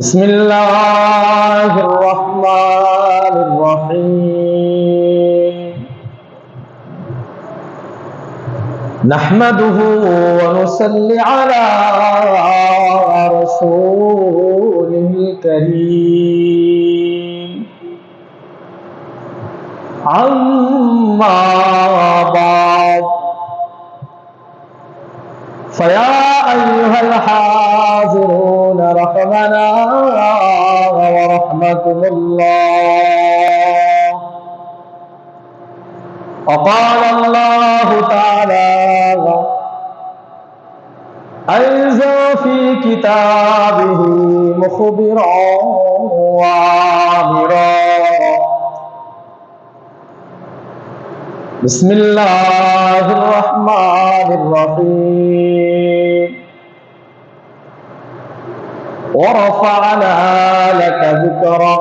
بسم الله الرحمن الرحيم. نحمده ونصلي على رسوله الكريم. عما بعد. فيا أيها الحاضرون رحمنا ورحمكم الله. وقال الله تعالى أنزل في كتابه مخبرا وعامرا بسم الله الرحمن الرحيم. ورفعنا لك ذكرك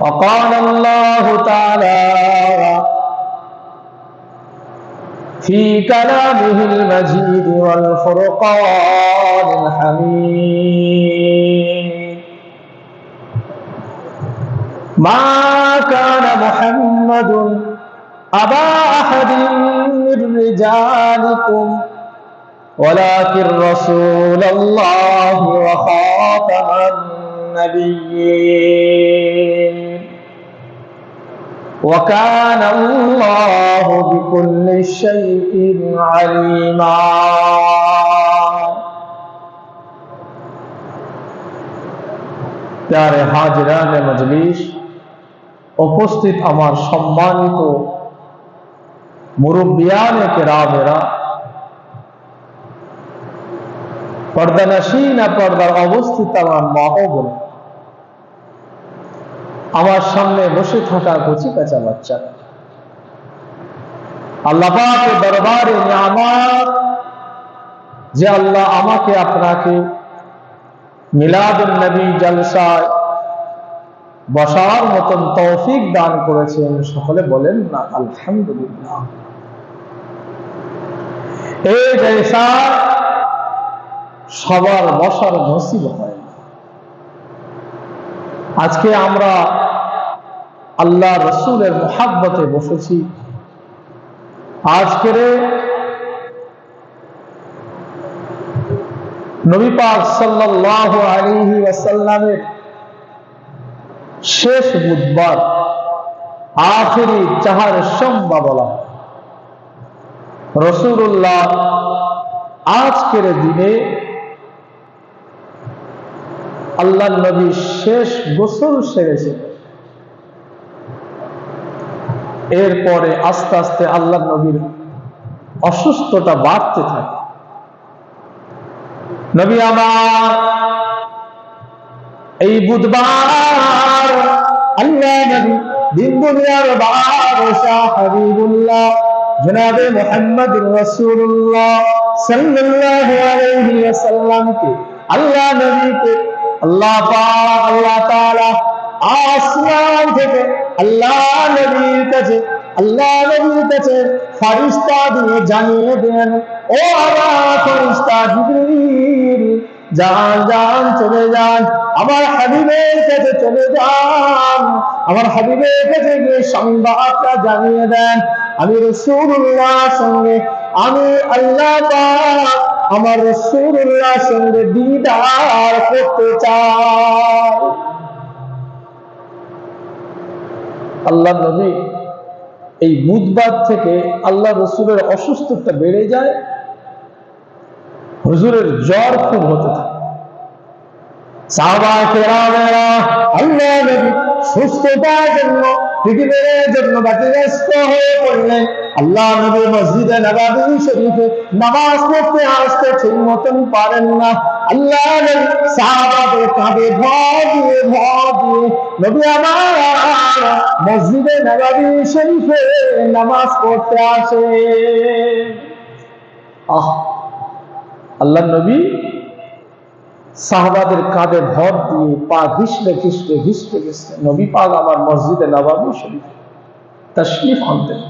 وقال الله تعالى في كلامه المجيد والفرقان الحميد. ما كان محمد أبا أحد من رجالكم ولكن رسول الله وخاتم النبيين وكان الله بكل شيء عليما প্যারে হাজরান মজলিস উপস্থিত আমার সম্মানিত মুরব্বিয়ান কেরামেরা পর্দানাসীন পর্দার অবস্থিত আমার মা ও বোন আমার সামনে বসে থাকা কচি কাঁচা বাচ্চা। আল্লাহ পাকের দরবারে নিয়ামত যে আল্লাহ আমাকে আপনাকে মিলাদুল নবী জলসায় বসার মতন তৌফিক দান করেছেন সকলে বলেন না, আলহামদুলিল্লাহ। এই জলসা সবার বসার নসিব হয় আজকে আমরা আল্লাহ রসুলের মোহাব্বতে বসেছি। আজকের নবী পাক সাল্লাল্লাহু আলাইহি ওয়াসাল্লামের শেষ বুধবার আখেরি চাহার সম্বা বলা রসুল্লাহ আজকের দিনে আল্লাহ নবী শেষ গোসল সেরেছে। এরপরে আস্তে আস্তে আল্লাহ নবীর অসুস্থতা বাড়তে থাকে। নবী আমার, এই বুধবার আল্লাহ নবী দিন দুনিয়ার বাদশাহ হাবিবুল্লাহ জনাবে মুহাম্মদ রাসূলুল্লাহ সাল্লাল্লাহু আলাইহি ওয়াসাল্লামকে আল্লাহ নবীকে আল্লাহ পাক, আল্লাহ তাআলা আসমান থেকে আল্লাহ নবীর কাছে, আল্লাহ নবীর কাছে ফারিস্তা দিয়ে জানিয়ে দেন ও আমার ফারিস্তা জিবরিল, যান যান, চলে যান। আমার হাবিবের কাছে চলে যান। আমার হাবিবের কাছে গিয়ে সংবাদটা জানিয়ে দেন। আমি রসুল্লাহ সঙ্গে, আমি আল্লাহ আমার রসুল্লাহ সঙ্গে দিদার করতে চাই আল্লাহ নবী, এই বুধবার থেকে আল্লাহ রসুলের অসুস্থতা বেড়ে যায়, হুজুরের জ্বর খুব হতে থাকে। সুস্থতার জন্য পৃথিবীর জন্য ব্যতিব্যস্ত হয়ে পড়লেন আল্লাহ নবী মসজিদে নবাবি শরীফে নামাজ পড়তে আসতে ঠিক মতন পারেন না। আল্লাহ সাহাবাদের কাঁধে ভর দিয়ে ভর দিয়ে নবী আমার মসজিদে নবাবি শরীফে নামাজ পড়তে আসে। আহ, আল্লাহ নবী সাহবাদের কাঁধে ভর দিয়ে পা ঘিসলে ঘিসলে ঘিসলে ঘিসলে নবী পাক আমার মসজিদে নবাবি শরীফ তশরিফ আনতেন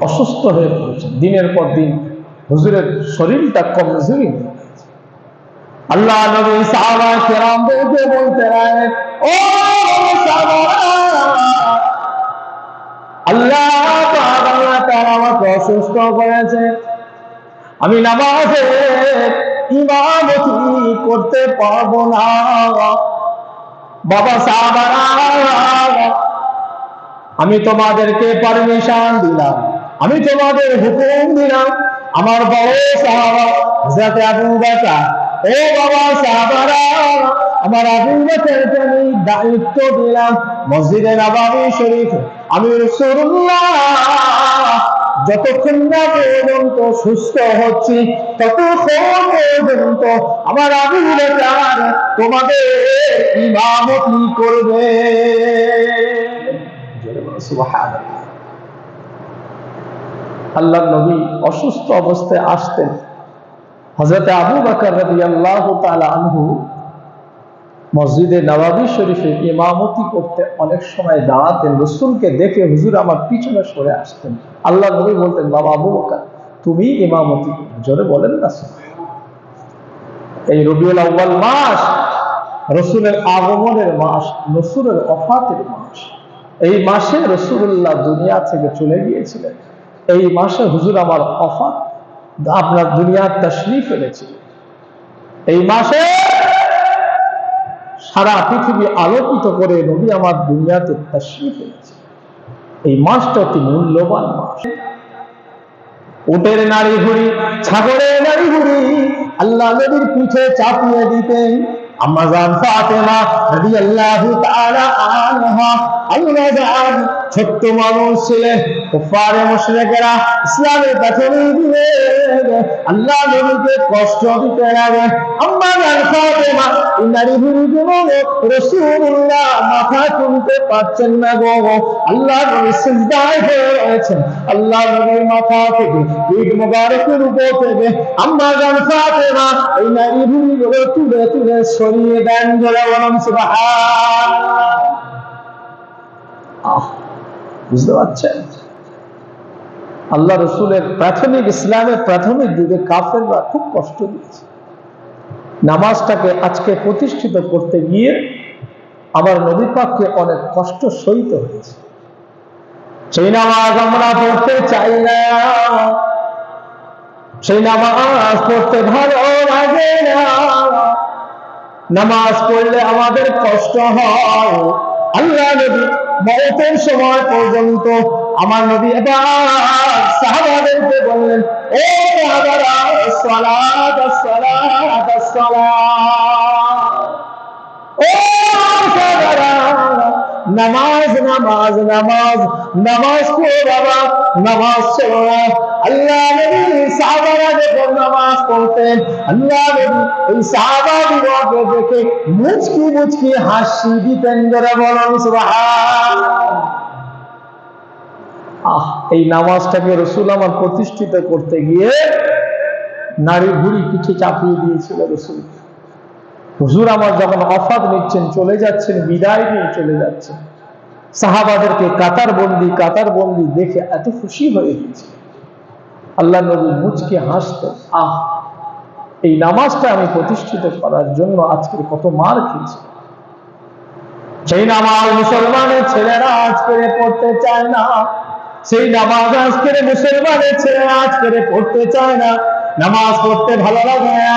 অসুস্থ হয়ে পড়েছেন। দিনের পর দিন হুজুরের শরীরটা কমজোরি। আল্লাহ নবী বলতে ও আল্লাহ তাআলা আমাকে অসুস্থ করেছে। আমি নামাজে ইমামতি করতে পারব না। বাবা সাহাবারা আমি তোমাদেরকে পারমিশন দিলাম। আমি তোমাদের হুকুম দিলাম। আমার বড় সাহাবা আবু বাকা ও বাবা সাহাবারা আমার আমি দায়িত্ব দিলাম। মসজিদে নববী শরীফ, আমি যতক্ষণ না পর্যন্ত সুস্থ হচ্ছি, ততক্ষণ পর্যন্ত আমার ইমামতি করবে। আল্লাহ নবী অসুস্থ অবস্থায় আসতেন। হজরত আবু বাকর রবি আল্লাহ আনহু মসজিদে নবাবী শরীফে ইমামতি করতে অনেক সময় দাঁড়াতেন, রসুলকে দেখে হুজুর আমার পিছনে সরে আসতেন। আল্লাহ নবী বলতেন, বাবা আবু বাকর, তুমি ইমামতি জোরে বলেন না এই রবিউল আউ্বাল মাস রসুলের আগমনের মাস রসুলের অফাতের মাস। এই মাসে রসুল্লাহ দুনিয়া থেকে চলে গিয়েছিলেন। এই মাসে হুজুর আমার অফাত আপনার দুনিয়ার তশরিফ এনেছিল এই মাসে সারা পৃথিবী আলোকিত করে নবী আমার দুনিয়াতে তশরিফ এই মাসটা অতি মূল্যবান মাস। উটের নারী ঘুড়ি, ছাগলের নারী ঘুড়ি, আল্লাহ নবীর পিঠে চাপিয়ে দিতেন। আম্মাজান ফাতেমা তাআলা আনহা ছোট্ট মানুষ কুফারে ইসলামের আল্লাহ নবীকে কষ্ট দিতে লাগে। ফাতেমা মাথা পারছেন না গো। আল্লাহ আল্লাহ নবীর মাথা থেকে পিঠ মুবারকের উপর থেকে এই নারী ঘুড়িগুলো তুলে তুলে সরিয়ে দেন আল্লাহ রসুলের প্রাথমিক, ইসলামের প্রাথমিক যুগে কাফেররা খুব কষ্ট দিয়েছে। নামাজটাকে আজকে প্রতিষ্ঠিত করতে গিয়ে আমার নবী পাককে অনেক কষ্ট সহিত হয়েছে। সেই নামাজ আমরা পড়তে চাই না। সেই নামাজ পড়তে ভালো লাগে না। নামাজ পড়লে আমাদের কষ্ট হয়। আল্লাহ নবী মরতের সময় পর্যন্ত আমার নবী এবার সাহাবাদেরকে বললেন ও সাহাবারা, সালাত সালাত সালাত। ও সাহাবারা নামাজ নামাজ নামাজ নামাজ পড়ো বাবা, নামাজ না আল্লাহ নবী সাহাবারা যখন নামাজ পড়তেন, আল্লাহ নবী এই সাহাবা দেখে মুচকি মুচকি হাসি দিতেন বলেন আহ, এই নামাজটাকে রসুল আমার প্রতিষ্ঠিত করতে গিয়ে নারী ভুড়ি পিঠে চাপিয়ে দিয়েছিল রসুল। হুজুর আমার যখন অফাত নিচ্ছেন, চলে যাচ্ছেন, বিদায় নিয়ে চলে যাচ্ছেন। সাহাবাদেরকে কাতার বন্দি কাতার বন্দি দেখে এত খুশি হয়ে গেছে। আল্লাহ নবী মুচকে হাসতেন আহ, এই নামাজটা আমি প্রতিষ্ঠিত করার জন্য আজকে কত মার খেয়েছি। সেই নামাজ মুসলমানের ছেলেরা আজকে পড়তে চায় না, সেই নামাজ আজকে মুসলমানের ছেলেরা আজকে পড়তে চায় না। নামাজ পড়তে ভালো লাগে না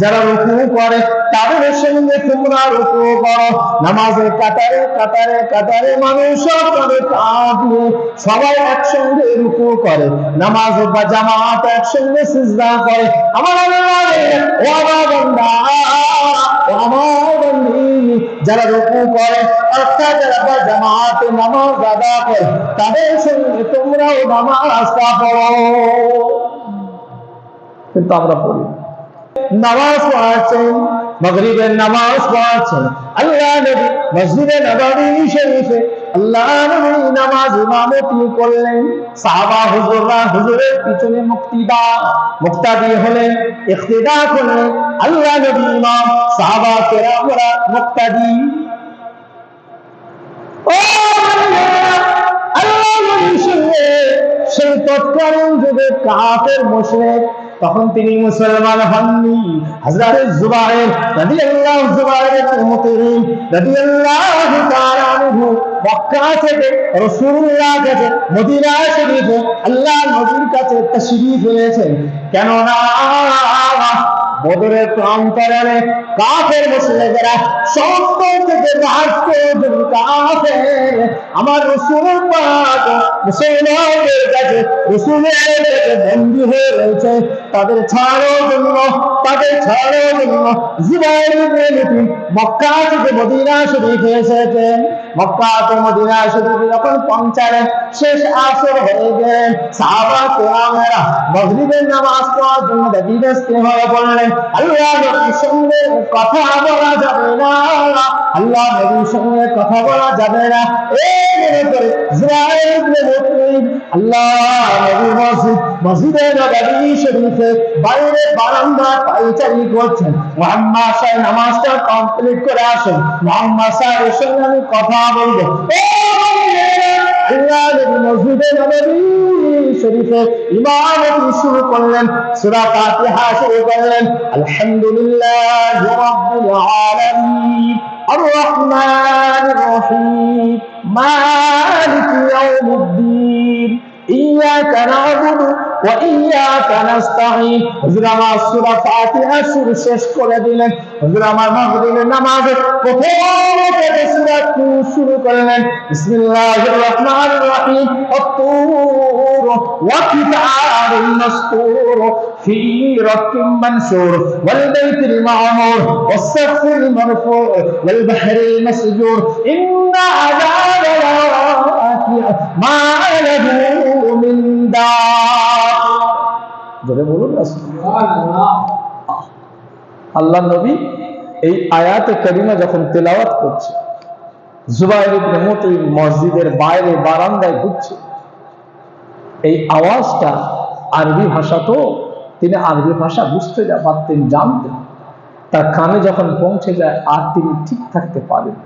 যারা রুকু করে, তাদের সঙ্গে তোমরা রুকু করো। নামাজের কাতারে কাতারে কাতারে মানুষ সবাই একসঙ্গে রুকু করে। নামাজ বা জামাত একসঙ্গে সিজদা করে। আমার ও ও যারা রুকু করে, অর্থাৎ যারা জামাতে নামাজ আদা করে, তাদের সঙ্গে তোমরাও নামাজটা পড়ো কিন্তু আমরা পড়ি। নামাজ পড়াচ্ছেন, মাগরিবের নামাজ পড়াচ্ছেন। আল্লাহ নবী মসজিদে নববী শরীফে আল্লাহ নবী নামাজ ইমামতি করলেন সাহাবা হুজুররা হুজুরের পিছনে মুক্তিদা, মুক্তাদি হলেন, ইখতিদা করলেন। আল্লাহ নবী ইমাম, সাহাবা কেরামরা মুক্তাদি। আল্লাহ নবীর সঙ্গে সেই তৎকালীন যুগে কাফের, মুশরিক তখন তিনি মুসলমান হননি। হযরত জুবাইর রাদিয়াল্লাহু জুবাইর মুতিরিন রাদিয়াল্লাহু তাআলা আনহু মক্কা থেকে রাসূলুল্লাহ কাছে মদিনা শরীফে আল্লাহ নবীর কাছে তাশরীফ কেননা বদরের প্রান্তরে কাফের মুসলিমেরা সত্তর থেকে কাফের আমার রসুল পাক মুসলমানদের কাছে রসুলের কাছে হয়ে রয়েছে। তাদের ছাড়ার জন্য, তাদের ছাড়ার জন্য জীবন মক্কা থেকে মদিনা শরীফে এসেছেন মক্কা তো মদিনা শরীফে যখন পৌঁছালেন শেষ আসর হয়ে গেলেন সাহাবা কেরামেরা মসজিদের নামাজ পড়ার জন্য ব্যতিব্যস্ত হয়ে পড়লেন আল্লাহ নবীর সঙ্গে কথা বলা যাবে আল্লাহ কথা বলা যাবে আল্লাহ মসজিদ নবী বাইরে বারান্দা করছেন মোহাম্মদ সাহেব নামাজটা কমপ্লিট করে আসেন মোহাম্মদ সাহেবের সঙ্গে কথা বলব আল্লাহ নবী মসজিদে নবী শরীফে ইমামতি শুরু করলেন সূরা ফাতিহা শুরু করলেন আলহামদুলিল্লাহ রাব্বিল আলামিন আর রহমানির রহিম মালিক ইয়াউমিদ্দিন إياك نعبد وإياك نستعين হুজুর আমার সূরা ফাতিহা শুরু শেষ করে দিলেন হুজুর আমার মাগরিবের নামাজে প্রথম থেকে সূরা শুরু করলেন বিসমিল্লাহির রহমানির রহিম الطور وكتاب مسطور في رق منشور والبيت المعمور والسقف المرفوع والبحر المسجور إن عذاب لواقع ما له ইমদাদ বলুন আল্লাহ নবী এই আয়াতে করিমা যখন তেলাওয়াত করছে, জুবাইর ইবনে মুতিম মসজিদের বাইরে বারান্দায় ঘুরছে এই আওয়াজটা আরবি ভাষা তো, তিনি আরবি ভাষা বুঝতে যা পারতেন, জানতেন। তার কানে যখন পৌঁছে যায়, আর তিনি ঠিক থাকতে পারেন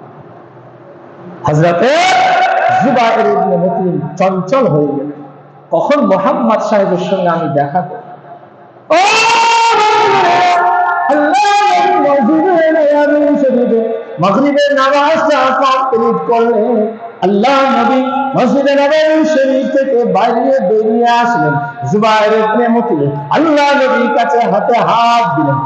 হাজরাতে জুবাইর ইবনে চঞ্চল হয়ে গেল কখন মোহাম্মদ সাহেবের সঙ্গে আমি দেখা করব? মগরিবের আল্লাহ থেকে বাইরে আসলেন। আল্লাহ কাছে হাতে হাত দিলেন।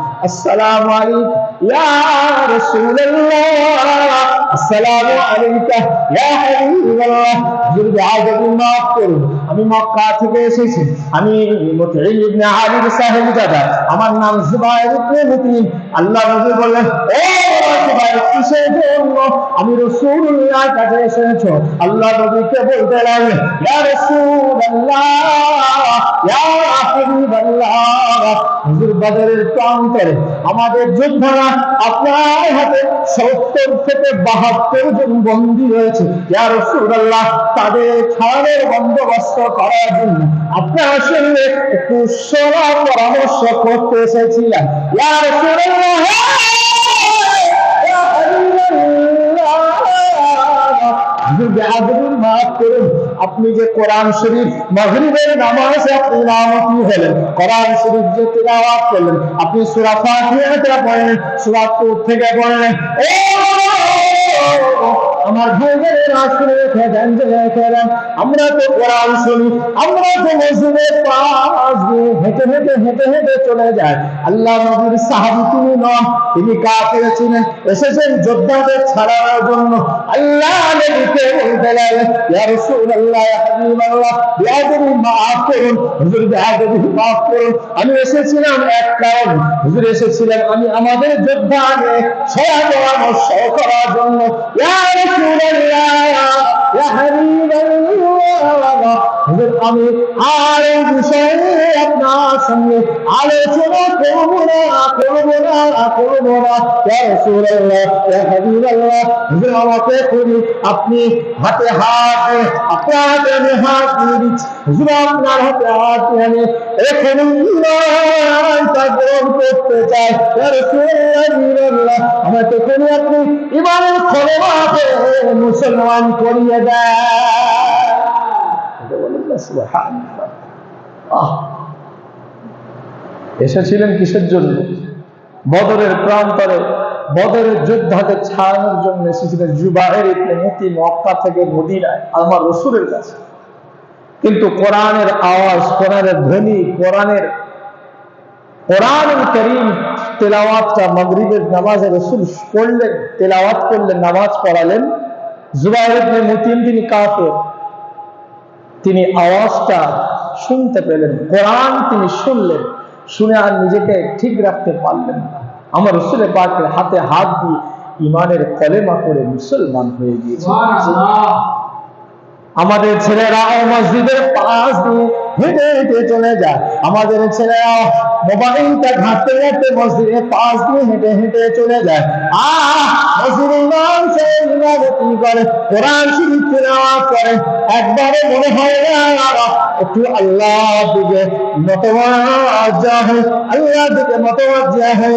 আসসালামু আলাইকা ইয়া হাবিবাল্লাহ হুজুর বিআদবি মাফ করুন। আমি মক্কা থেকে এসেছি। আমি মুতঈম ইবনে আলী সাহেব দাদা আমার নাম জুবাইর ইবনে মুতঈম আল্লাহ নবী বললেন, ও জুবাইর, কিসের জন্য? আমি রাসূলুল্লাহ কাছে এসেছ। আল্লাহ নবীকে বলতে লাগলেন, ইয়া রাসূলুল্লাহ, ইয়া হাবিবাল্লাহ, হুজুর বদরের প্রান্তরে আমাদের যোদ্ধারা আপনার হাতে সত্তর থেকে বাহাত্তর জন বন্দী রয়েছে। রাসূলুল্লাহ, তাদের খাওয়ানোর বন্দোবস্ত করার জন্য আপনার সঙ্গে একটু সলা পরামর্শ করতে এসেছিলাম ইয়া রাসূলুল্লাহ আপনি যে কোরআন শরীফ মাগরিবের নামাজে আপনি ইমামতি হলেন, কোরআন শরীফ যে তিলাওয়াত করলেন, আপনি সূরা ফাতিহা পড়লেন সূরা তুর থেকে পড়লেন terrible. আমার ভাইদের রেখে আমরা তো কোরআন শুনি, আমরা তো মসজিদের পাশ দিয়ে হেঁটে হেঁটে হেঁটে হেঁটে চলে যায় আল্লাহ নবীর সাহাবী তিনি নন, তিনি কাফের ছিলেন, এসেছেন যোদ্ধাদের ছাড়ানোর জন্য। আল্লাহ নবীকে বলতে লাগলেন ইয়া রাসূলুল্লাহ, ইয়া হাবিবাল্লাহ মাফ করুন, হুজুর বিআদবি মাফ করুন। আমি এসেছিলাম এক কারণ, হুজুর এসেছিলাম আমি আমাদের যোদ্ধাকে সহায় পরামর্শ করার জন্য। ইয়া হুজুর আমি আর এই বিষয়ে আপনার সঙ্গে আলোচনা করব না না না আমাকে করি আপনি হাতে হাত আপনার হাতে হাত দিয়ে দিচ্ছি হুজুর আপনার হাতে হাত আমি এখানে গ্রহণ করতে চাই আমাকে আপনি মুসলমান এসেছিলেন কিসের জন্য? বদরের প্রান্তরে, বদরের যোদ্ধাকে ছাড়ানোর জন্য এসেছিলেন জুবাহের মুতি মক্কা থেকে মদিনায়, আমার রসুলের কাছে। কিন্তু কোরআনের আওয়াজ, কোরআনের ধ্বনি, কোরআনের, কোরআনুল করিম তেলাওয়াতটা মাগরিবের নামাজে রসুল পড়লেন, তেলাওয়াত করলেন, নামাজ পড়ালেন। জুবাইর ইবনে তিনি কাফের। তিনি আওয়াজটা শুনতে পেলেন, কোরআন তিনি শুনলেন, শুনে আর নিজেকে ঠিক রাখতে পারলেন না। আমার রসুলে পাকের হাতে হাত দিয়ে ইমানের কলেমা করে মুসলমান হয়ে গিয়েছে। আমাদের ছেলেরাও মসজিদের পাশ দিয়ে হেঁটে হেঁটে চলে যায়। আমাদের ছেলেরাও মোবাইলটা ঘাঁটতে ঘাঁটতে মসজিদের পাশ দিয়ে হেঁটে হেঁটে চলে যায়। আহ করে? একবারে আল্লাহ হয়ে হয়ে।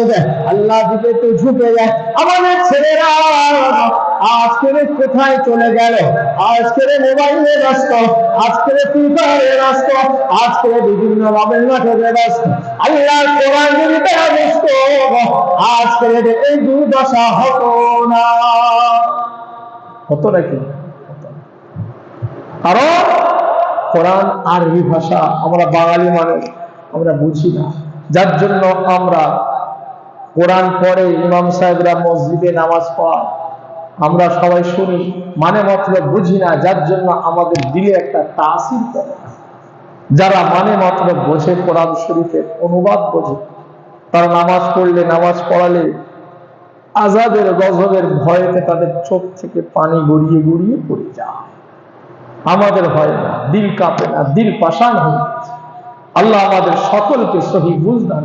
যায়। আল্লাহ দিকে ঝুঁকে যায়। আমাদের ছেলেরা আজকের কোথায় চলে গেল? মোবাইলে ব্যস্ত ব্যস্ত বিভিন্ন ব্যস্ত ব্যস্ত এই দুর্দশা হতো না। হতো নাকি। কারণ কোরআন আরবি ভাষা আমরা বাঙালি মানুষ আমরা বুঝি না। যার জন্য আমরা কোরআন পরে ইমাম সাহেবরা মসজিদে নামাজ পড়া। আমরা সবাই শুনি মানে মাত্র বুঝি না, যার জন্য আমাদের দিলে একটা তাসির পড়ে যারা মানে মাত্র বোঝে, কোরআন শরীফের অনুবাদ বোঝে, তারা নামাজ পড়লে, নামাজ পড়ালে আজাদের, গজবের ভয়েতে তাদের চোখ থেকে পানি গড়িয়ে গড়িয়ে পড়ে যায়। আমাদের হয় না, দিল কাঁপে না, দিল পাশান হয়ে আল্লাহ আমাদের সকলকে সহি বুঝদান